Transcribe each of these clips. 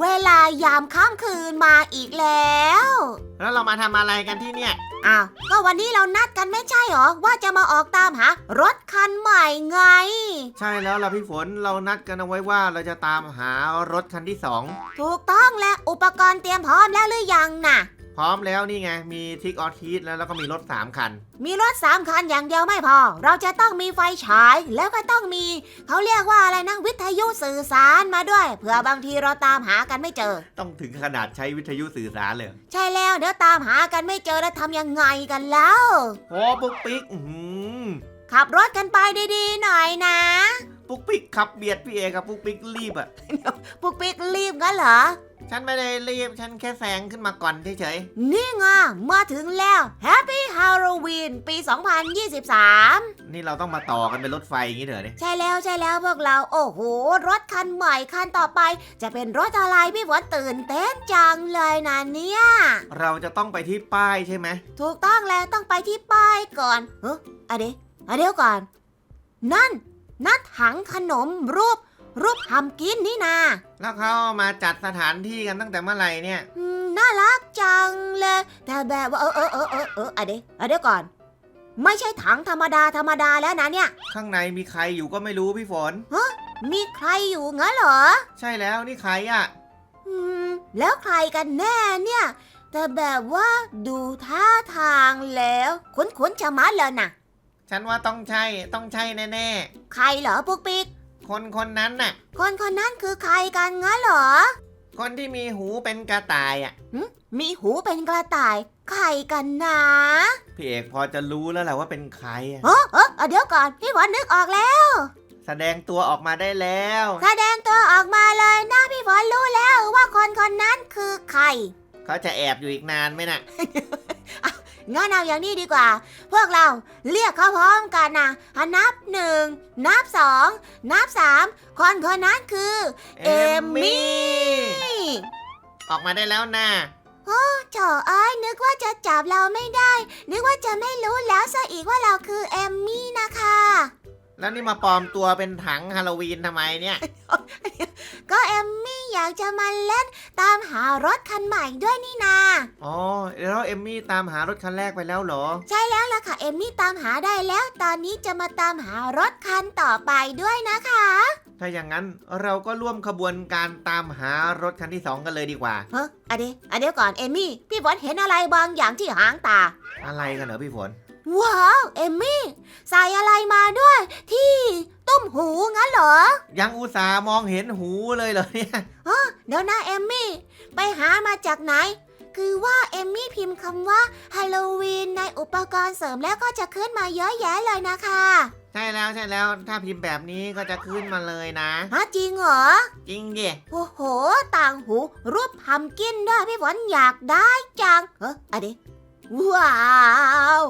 เวลายามค่ำคืนมาอีกแล้ว แล้วเรามาทำอะไรกันที่เนี่ย อ้าว ก็วันนี้เรานัดกันไม่ใช่หรอ ว่าจะมาออกตามหารถคันใหม่ไง ใช่แล้วล่ะพี่ฝนเรานัดกันเอาไว้ว่าเราจะตามหารถคันที่สองถูกต้องและอุปกรณ์เตรียมพร้อมแล้วหรือยังน่ะ พร้อมแล้วนี่ไง มีทิกออทีสแล้วแล้วก็มีรถสามคัน มีรถสามคันอย่างเดียวไม่พอ เราจะต้องมีไฟฉายแล้วก็ต้องมีเขาเรียกว่าอะไรนะวิทยุสื่อสารมาด้วย เผื่อบางทีเราตามหากันไม่เจอ ต้องถึงขนาดใช้วิทยุสื่อสารเลยใช่แล้วเดี๋ยวตามหากันไม่เจอแล้วทำยังไงกันแล้ว โอ้ปุ๊กปิ๊กอื้อหือขับรถกันไปดีๆหน่อยนะ ปุ๊กปิ๊กขับเบียดพี่เอกับปุ๊กปิ๊กรีบอะปุ๊กปิ๊กรีบงั้นเหรอ ฉันไม่ได้รีบ ฉันแค่แซงขึ้นมาก่อนเฉยนี่ไงมาถึงแล้ว Happy Halloween ปี 2023 ๆนี่เราต้องมาต่อกันเป็นรถไฟอย่างนี้เถอะเนี่ยใช่แล้วใช่แล้วพวกเรา โอ้โห รถคันใหม่คันต่อไป จะเป็นรถอะไรพี่ฝนตื่นเต้นจังเลยนะเนี่ย เราจะต้องไปที่ป้ายใช่ไหมถูกต้องแล้วต้องไปที่ป้ายก่อนเฮ้ยอะเดี๋ยวอะเดี๋ยวก่อน นั่น นั่นถังขนมรูป รูปทำกินนี่นาแล้วเขามาจัดสถานที่กันตั้งแต่เมื่อไหร่เนี่ย อืมน่ารักจังเลย แต่แบบว่าเออเออเออเออเอออะเดี๋ยวอะเดี๋ยวก่อน ไม่ใช่ถังธรรมดาธรรมดาแล้วนะเนี่ย ข้างในมีใครอยู่ก็ไม่รู้พี่ฝน มีใครอยู่งั้นเหรอ ใช่แล้วนี่ใครอะ อืม แล้วใครกันแน่เนี่ย แต่แบบว่าดูท่าทางแล้ว คุ้นๆชะมัดเลยนะ ฉันว่าต้องใช่ต้องใช่แน่ใครเหรอปุ๊กปิ๊กๆ คนคนนั้นน่ะ คนคนนั้นคือใครกันงั้นเหรอ คนที่มีหูเป็นกระต่ายอะมีหูเป็นกระต่าย ใครกันนะพี่เอกพอจะรู้แล้วแหละว่าเป็นใครอะเออเออเดี๋ยวก่อนพี่หวานนึกออกแล้ว แสดงตัวออกมาได้แล้ว แสดงตัวออกมาเลยนะพี่ฝนรู้แล้วว่าคนคนนั้นคือใคร เขาจะแอบอยู่อีกนานไหมน่ะ งั้นเอาอย่างนี้ดีกว่า พวกเราเรียกเขาพร้อมกันนะอะนับหนึ่งนับสองนับสามคนคนนั้นคือเอมมี่ออกมาได้แล้วนะโถเอ้ยนึกว่าจะจับเราไม่ได้ นึกว่าจะไม่รู้แล้วซะอีกว่าเราคือเอมมี่นะคะ แล้วนี่มาปลอมตัวเป็นถังฮาโลวีนทำไมเนี่ย ก็เอมมี่อยากจะมาเล่นตามหารถคันใหม่ด้วยนี่นา อ๋อแล้วเอมมี่ตามหารถคันแรกไปแล้วเหรอ ใช่แล้วล่ะค่ะเอมมี่ตามหาได้แล้ว ตอนนี้จะมาตามหารถคันต่อไปด้วยนะคะ ถ้าอย่างนั้นเราก็ร่วมขบวนการตามหารถคันที่สองกันเลยดีกว่าเฮ้ยอะเดี๋ยวอะเดี๋ยวก่อนเอมมี่ พี่ฝนเห็นอะไรบางอย่างที่หางตา อะไรกันเหรอพี่ฝน ว้าว เอมมี่ใส่อะไรมาด้วย ที่ตุ้มหูงั้นเหรอยังอุตส่าห์มองเห็นหูเลยเหรอเนี่ยเดี๋ยวนะเอมมี่ ไปหามาจากไหน คือว่าเอมมี่พิมพ์คำว่าฮาโลวีนในอุปกรณ์เสริมแล้วก็จะขึ้นมาเยอะแยะเลยนะคะใช่แล้วใช่แล้วถ้าพิมพ์แบบนี้ก็จะขึ้นมาเลยนะ ฮะจริงเหรอ จริงดิโอ้โห ต่างหู รูปทำกินด้วยพี่ฝนอยากได้จังเฮ้ยอะเดี๋ย วว้าว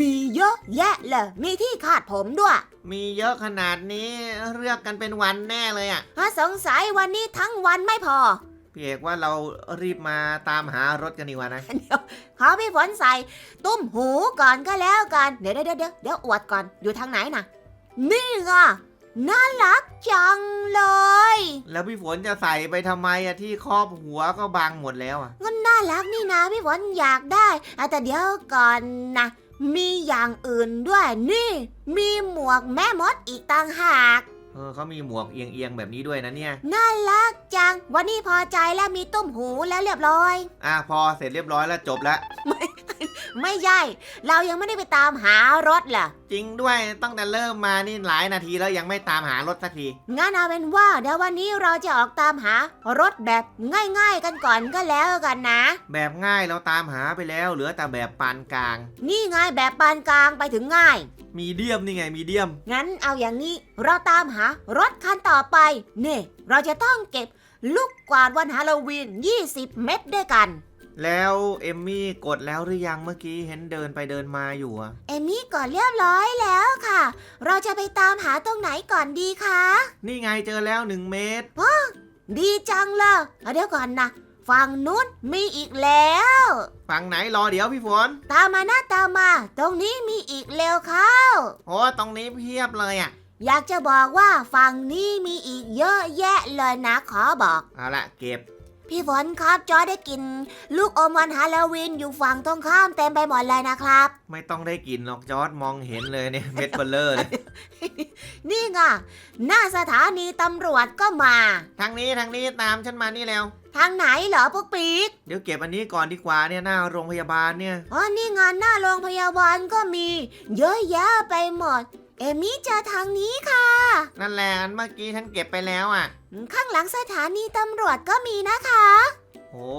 มีเยอะแยะเลย มีที่คาดผมด้วย มีเยอะขนาดนี้เลือกกันเป็นวันแน่เลยอะฮะสงสัยวันนี้ทั้งวันไม่พอ พี่เอกว่าเรารีบมาตามหารถกันดีกว่านะ เดี๋ยวขอพี่ฝนใส่ตุ้มหูก่อนก็แล้วกัน เดี๋ยวเดี๋ยวเดี๋ยวเดี๋ยวอวดก่อน อยู่ทางไหนนะนี่ไง น่ารักจังเลย แล้วพี่ฝนจะใส่ไปทำไมอะที่ครอบหัวก็บังหมดแล้วอะงั้นน่ารักนี่นะพี่ฝนอยากได้อะแต่เดี๋ยวก่อนนะ มีอย่างอื่นด้วยนี่ มีหมวกแม่มดอีกต่างหาก เออเขามีหมวกเอียงๆแบบนี้ด้วยนะเนี่ย น่ารักจัง วันนี้พอใจแล้วมีตุ้มหูแล้วเรียบร้อย อะพอเสร็จเรียบร้อยแล้วจบแล้วไม่ ใช่ เรายังไม่ได้ไปตามหารถล่ะ จริงด้วยตั้งแต่เริ่มมานี่หลายนาทีแล้วยังไม่ตามหารถสักที งั้นเอาเป็นว่าเดี๋ยววันนี้เราจะออกตามหารถแบบง่าย ๆ กันก่อนก็แล้วกันนะ แบบง่ายเราตามหาไปแล้ว เหลือแต่แบบปานกลาง นี่ไงแบบปานกลางไปถึงง่าย มีเดียมนี่ไงมีเดียม งั้นเอาอย่างนี้เราตามหารถคันต่อไป นี่ เราจะต้องเก็บลูกกวาดวันฮาโลวีน 20 เม็ดด้วยกัน แล้วเอมมี่กดแล้วหรือยังเมื่อกี้เห็นเดินไปเดินมาอยู่อะเอมมี่ก่อนเรียบร้อยแล้วค่ะ เราจะไปตามหาตรงไหนก่อนดีคะนี่ไงเจอแล้วหนึ่งเมตร ดีจังเลยเอาเดี๋ยวก่อนนะฝั่งนู้นมีอีกแล้ว ฝั่งไหนรอเดี๋ยวพี่ฝนตามมาหน้าตามมา ตรงนี้มีอีกเร็วเข้า โอ้ตรงนี้เพียบเลยอะอยากจะบอกว่าฝั่งนี้มีอีกเยอะแยะเลยนะขอบอก เอาละเก็บ พี่ฝนครับจอยได้กิน ลูกอมวันฮาโลวีนอยู่ฝั่งตรงข้ามเต็มไปหมดเลยนะครับ ไม่ต้องได้กินหรอกจอร์ดมองเห็นเลยเนี่ยเม็ดเบลเลอร์เลยนี่ไงหน้าสถานีตำรวจก็มา ทางนี้ทางนี้ตามฉันมานี่แล้ว ทางไหนเหรอปุ๊กปีกเดี๋ยวเก็บอันนี้ก่อนดีกว่าเนี่ยหน้าโรงพยาบาลเนี่ยอ๋อนี่งานหน้าโรงพยาบาลก็มี เยอะแยะไปหมด เอมี่เจอทางนี้ค่ะ นั่นแหละอันเมื่อกี้ฉันเก็บไปแล้วอะ ข้างหลังสถานีตำรวจก็มีนะคะ โอ้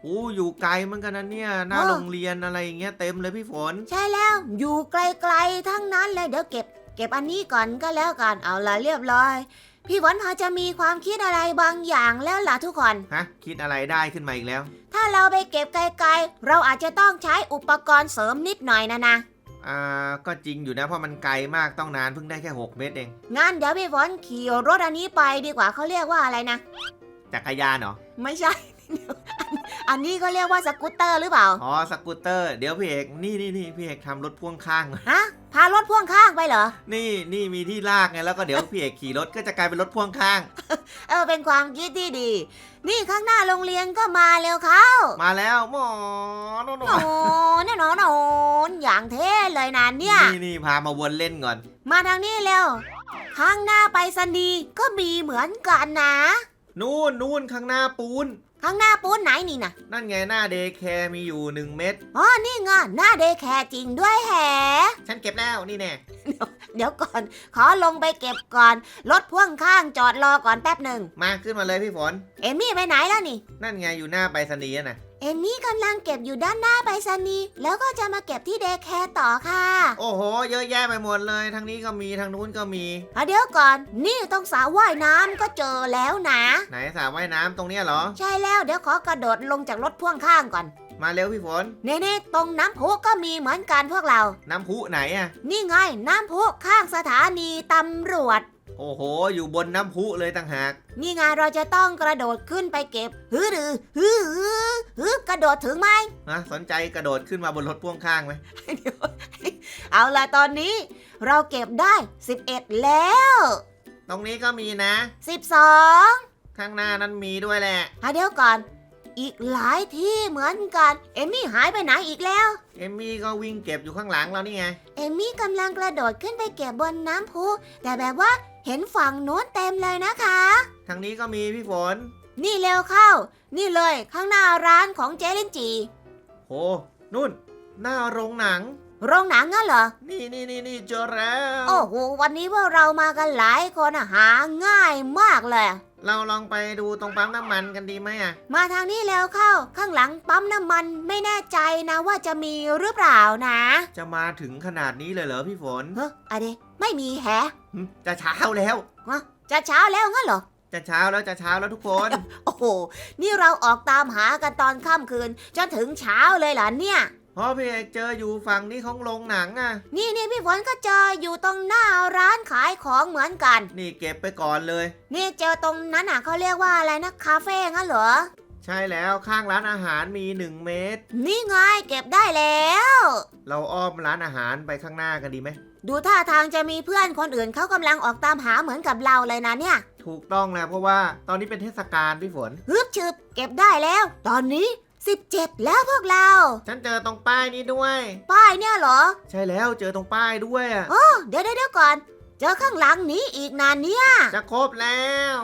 โหอยู่ไกลเหมือนกันนะเนี่ย หน้าเออโรงเรียนอะไรอย่างเงี้ยเต็มเลยพี่ฝน ใช่แล้ว อยู่ไกลๆทั้งนั้นเลย เดี๋ยวเก็บ เก็บอันนี้ก่อนก็แล้วกัน เอาละเรียบร้อย พี่ฝนพอจะมีความคิดอะไรบางอย่างแล้วล่ะทุกคน ฮะ คิดอะไรได้ขึ้นมาอีกแล้ว ถ้าเราไปเก็บไกลๆ เราอาจจะต้องใช้อุปกรณ์เสริมนิดหน่อยนะนะ อ่าก็จริงอยู่นะเพราะมันไกลมากต้องนานเพิ่งได้แค่ 6 เมตรเอง งั้นเดี๋ยวพี่ฝนขี่รถอันนี้ไปดีกว่าเขาเรียกว่าอะไรนะ จักรยานเหรอ ไม่ใช่เดี๋ยว อันอันนี้ก็เรียกว่าสกูตเตอร์หรือเปล่า อ๋อสกูตเตอร์เดี๋ยวพี่เอกนี่นี่นี่พี่เอกทำรถพ่วงข้างฮะ พารถพ่วงข้างไปเหรอ นี่นี่มีที่ลากไงแล้วก็เดี๋ยวพี่เอกขี่รถก็จะกลายเป็นรถพ่วงข้าง เออเป็นความคิดที่ดี นี่ข้างหน้าโรงเรียนก็มาเร็วเข้ามาแล้วหมอโน่นโอ้เนี่ยน้องนนอย่างเท่เลยนะเนี่ย นี่นี่พามาวนเล่นก่อน มาทางนี้เร็วข้างหน้าไปสนีย์ก็มีเหมือนกันนะ นู่นนู่นข้างหน้าปูน ข้างหน้าปูนไหนนี่นะนั่นไงหน้าเดย์แคร์มีอยู่1เม็ดอ๋อนี่ไงหน้าเดย์แคร์จริงด้วยแฮะฉันเก็บแล้วนี่แน่เดี๋ยวก่อน ขอลงไปเก็บก่อน รถพ่วงข้างจอดรอก่อนแป๊บหนึ่งมาขึ้นมาเลยพี่ฝน เอมี่ไปไหนแล้วนี่ นั่นไงอยู่หน้าไปรษณีย์น่ะ เอมี่กำลังเก็บอยู่ด้านหน้าไปรษณีย์แล้วก็จะมาเก็บที่เดย์แคร์ต่อค่ะ โอ้โห เยอะแยะไปหมดเลย ทางนี้ก็มี ทางนู้นก็มี อะเดี๋ยวก่อน นี่ต้องสระว่ายน้ำก็เจอแล้วนะ ไหนสระว่ายน้ำตรงเนี้ยเหรอ ใช่แล้วเดี๋ยวขอกระโดดลงจากรถพ่วงข้างก่อน มาเร็วพี่ฝน เน่ๆตรงน้ำพุก็มีเหมือนกันพวกเรา น้ำพุไหนอะนี่ไงน้ำพุข้างสถานีตำรวจ โอ้โห อยู่บนน้ำพุเลยต่างหาก นี่ไงเราจะต้องกระโดดขึ้นไปเก็บฮือหรือฮือฮือฮือกระโดดถึงไหมนะสนใจกระโดดขึ้นมาบนรถพ่วงข้างไหมเดี๋ยวเอาล่ะตอนนี้ เราเก็บได้ 11 แล้ว ตรงนี้ก็มีนะ 12 ข้างหน้านั้นมีด้วยแหละ อะเดี๋ยวก่อน อีกหลายที่เหมือนกัน เอมมี่หายไปไหนอีกแล้ว เอมมี่ก็วิ่งเก็บอยู่ข้างหลังเรานี่ไง เอมมี่กำลังกระโดดขึ้นไปเก็บบนน้ำพุแต่แบบว่า เห็นฝั่งโน้นเต็มเลยนะคะ ทางนี้ก็มีพี่ฝน นี่เร็วเข้า นี่เลยข้างหน้าร้านของเจลินจี โหนู่น หน้าโรงหนัง โรงหนังงั้นเหรอ นี่นี่นี่นี่เจอแล้ว โอ้โห วันนี้พวกเรามากันหลายคนอะหาง่ายมากเลย เราลองไปดูตรงปั๊มน้ำมันกันดีไหมอะมาทางนี้แล้วเข้า ข้างหลังปั๊มน้ำมันไม่แน่ใจนะว่าจะมีหรือเปล่านะ จะมาถึงขนาดนี้เลยเหรอพี่ฝน เฮ้ยอะไรไม่มีแฮะ หึจะเช้าแล้วฮะจะเช้าแล้วงั้นเหรอ จะเช้าแล้วจะเช้าแล้วทุกคน โอ้โห นี่เราออกตามหากันตอนค่ำคืนจนถึงเช้าเลยเหรอเนี่ย เพราะพี่เอกเจออยู่ฝั่งนี้ของโรงหนังอะ นี่นี่พี่ฝนก็เจออยู่ตรงหน้าร้านขายของเหมือนกัน นี่เก็บไปก่อนเลย นี่เจอตรงนั้นอะเขาเรียกว่าอะไรนะคาเฟ่งั้นเหรอ ใช่แล้วข้างร้านอาหารมี 1 เมตร นี่ไงเก็บได้แล้ว เราอ้อมร้านอาหารไปข้างหน้ากันดีไหม ดูท่าทางจะมีเพื่อนคนอื่นเขากำลังออกตามหาเหมือนกับเราเลยนะเนี่ยถูกต้องแล้วเพราะว่าตอนนี้เป็นเทศกาลพี่ฝน ฮึบชึบเก็บได้แล้ว ตอนนี้ 17 แล้วพวกเรา ฉันเจอตรงป้ายนี้ด้วย ป้ายเนี่ยเหรอ ใช่แล้วเจอตรงป้ายด้วยอะโอ้เดี๋ยวเดี๋ยวเดี๋ยวก่อน เจอข้างหลังนี้อีกนานเนี่ยจะครบแล้ว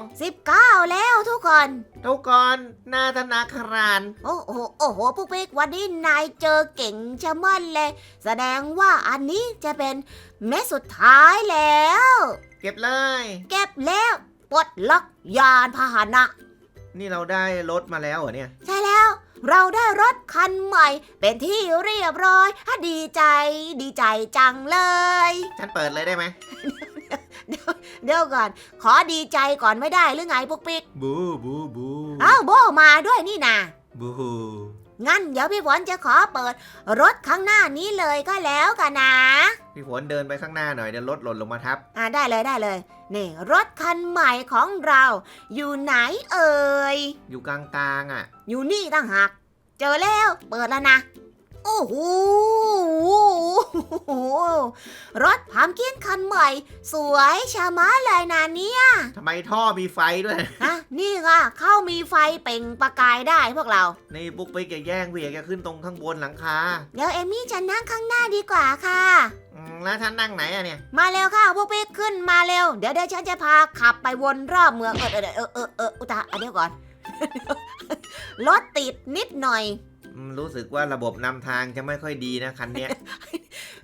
19 แล้วทุกคน ทุกคนหน้าธนาคารโอ้โหโอ้โหปุ๊กปิ๊กวันนี้นายเจอเก่งชะมัดเลย แสดงว่าอันนี้จะเป็นเม็ดสุดท้ายแล้ว เก็บเลย เก็บแล้วปลดล็อกยานพาหนะ นี่เราได้รถมาแล้วเหรอเนี่ย ใช่แล้ว เราได้รถคันใหม่ เป็นที่เรียบร้อยฮะดีใจ ดีใจจังเลย ฉันเปิดเลยได้ไหมเดี๋ยวก่อน ขอดีใจก่อนไม่ได้หรือไงปุ๊กปิ๊กบูบูบูเอ้าโบมาด้วยนี่นาบู งั้นเดี๋ยวพี่ฝนจะขอเปิด รถข้างหน้านี้เลยก็แล้วกันนะ พี่ฝนเดินไปข้างหน้าหน่อยเดี๋ยวรถหล่นลงมาทับ อ่าได้เลยได้เลย นี่ รถคันใหม่ของเรา อยู่ไหนเอ่ย อยู่กลางๆอะ อยู่นี่ต่างหาก เจอแล้ว เปิดแล้วนะ โอ้โหโหรถพามกินคันใหม่ สวยชะมัดเลยนะเนี่ยทำไมท่อมีไฟด้วย ฮะนี่ค่ะเข้ามีไฟเปล่งประกายได้พวกเรา นี่ปุ๊กปิ๊กอย่าแย่งพี่เอกแกขึ้นตรงข้างบนหลังคา เดี๋ยวเอมมี่จะนั่งข้างหน้าดีกว่าค่ะ อืมแล้วท่านนั่งไหนอะเนี่ย มาเร็วค่ะพวกพี่ขึ้นมาเร็ว เดี๋ยวเดี๋ยวฉันจะพาขับไปวนรอบเมือง เออเออเออเออเอออุยตาเดี๋ยวก่อน รถติดนิดหน่อยอืม รู้สึกว่าระบบนำทางจะไม่ค่อยดีนะคันเนี้ย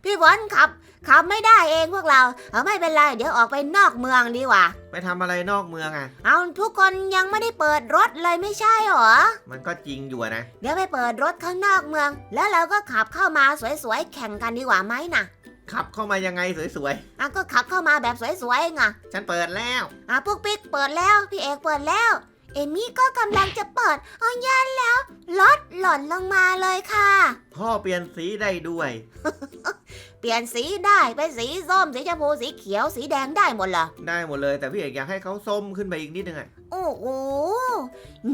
พี่ฝนขับขับไม่ได้เองพวกเราเอาไม่เป็นไรเดี๋ยวออกไปนอกเมืองดีกว่า ไปทำอะไรนอกเมืองอะเอาทุกคนยังไม่ได้เปิดรถเลยไม่ใช่หรอ มันก็จริงอยู่อะนะ เดี๋ยวไปเปิดรถข้างนอกเมือง แล้วเราก็ขับเข้ามาสวยๆแข่งกันดีกว่าไหมนะขับเข้ามายังไงสวยอะก็ขับเข้ามาแบบสวยๆไงๆ ฉันเปิดแล้ว อะปุ๊กปิ๊กเปิดแล้วพี่เอกเปิดแล้ว เอมี่ก็กำลังจะเปิดอ๋อยันแล้วรถหล่นลงมาเลยค่ะ ท่อเปลี่ยนสีได้ด้วย เปลี่ยนสีได้เป็นสีส้มสีชมพูสีเขียวสีแดงได้หมดเหรอได้หมดเลย แต่พี่เอกอยากให้เขาส้มขึ้นไปอีกนิดนึงอะโอ้โห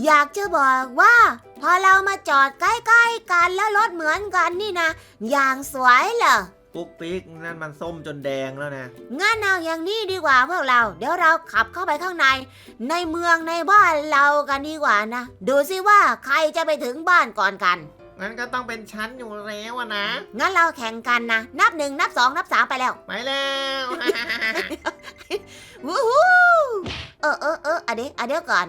อยากจะบอกว่า พอเรามาจอดใกล้ๆกันแล้วรถเหมือนกันนี่นะอย่างสวยเหรอ ปุ๊กปิ๊กนั่นมันส้มจนแดงแล้วนะ งั้นเอาอย่างนี้ดีกว่าพวกเรา เดี๋ยวเราขับเข้าไปข้างใน ในเมืองในบ้านเรากันดีกว่านะ ดูสิว่าใครจะไปถึงบ้านก่อนกัน งั้นก็ต้องเป็นชั้นอยู่แล้วอะนะ งั้นเราแข่งกันนะ นับหนึ่งนับสองนับสามไปแล้ว ไปแล้ว วู้ฮู้เออเออเอออะเดี๋ยวอะเดี๋ยวก่อน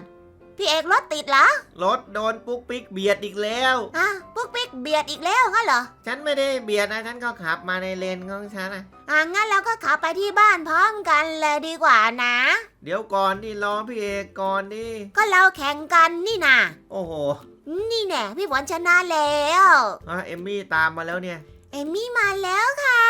พี่เอกรถติดเหรอรถโดนปุ๊กปิ๊กเบียดอีกแล้ว อะปุ๊กปิ๊กเบียดอีกแล้วงั้นเหรอฉันไม่ได้เบียดนะ ฉันก็ขับมาในเลนของฉันนะอะงั้นเราก็ขับไปที่บ้านพร้อมกันเลยดีกว่านะ เดี๋ยวก่อนดิรอพี่เอกก่อนดิก็เราแข่งกันนี่นะโอ้โหนี่แน่พี่ฝนชนะแล้วอะเอมมี่ตามมาแล้วเนี่ย เอมมี่มาแล้วค่ะ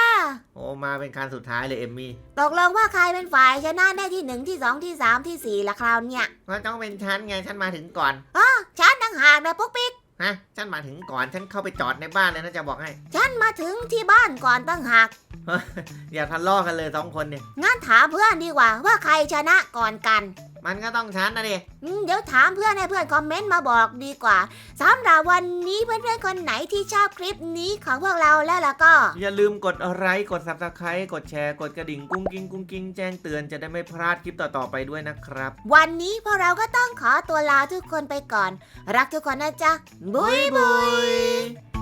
โอ้มาเป็นคันสุดท้ายเลยเอมมี่ตกลงว่าใครเป็นฝ่ายชนะได้ที่หนึ่งที่สองที่สามที่สี่ละคราวเนี่ยก็ต้องเป็นฉันไงฉันมาถึงก่อนอ๋อฉันต่างหากนะปุ๊กปิ๊กฮะฉันมาถึงก่อนฉันเข้าไปจอดในบ้านเลยนะจะบอกให้ ฉันมาถึงที่บ้านก่อนตั้งหากอย่าทะเลาะกันเลยสองคนเนี่ยงั้นถามเพื่อนดีกว่าว่าใครชนะก่อนกัน มันก็ต้องฉันนะดิอืมเดี๋ยวถามเพื่อนให้เพื่อนคอมเมนต์มาบอกดีกว่าสำหรับวันนี้เพื่อนๆคนไหนที่ชอบคลิปนี้ของพวกเราแล้วล่ะก็ อย่าลืมกดไลค์กด subscribe กดแชร์กดกระดิ่งกุ้งกิ้งกุ้งกิ้งแจ้งเตือนจะได้ไม่พลาดคลิปต่อๆไปด้วยนะครับ วันนี้พวกเราก็ต้องขอตัวลาทุกคนไปก่อน รักทุกคนนะจ๊ะบุยบุย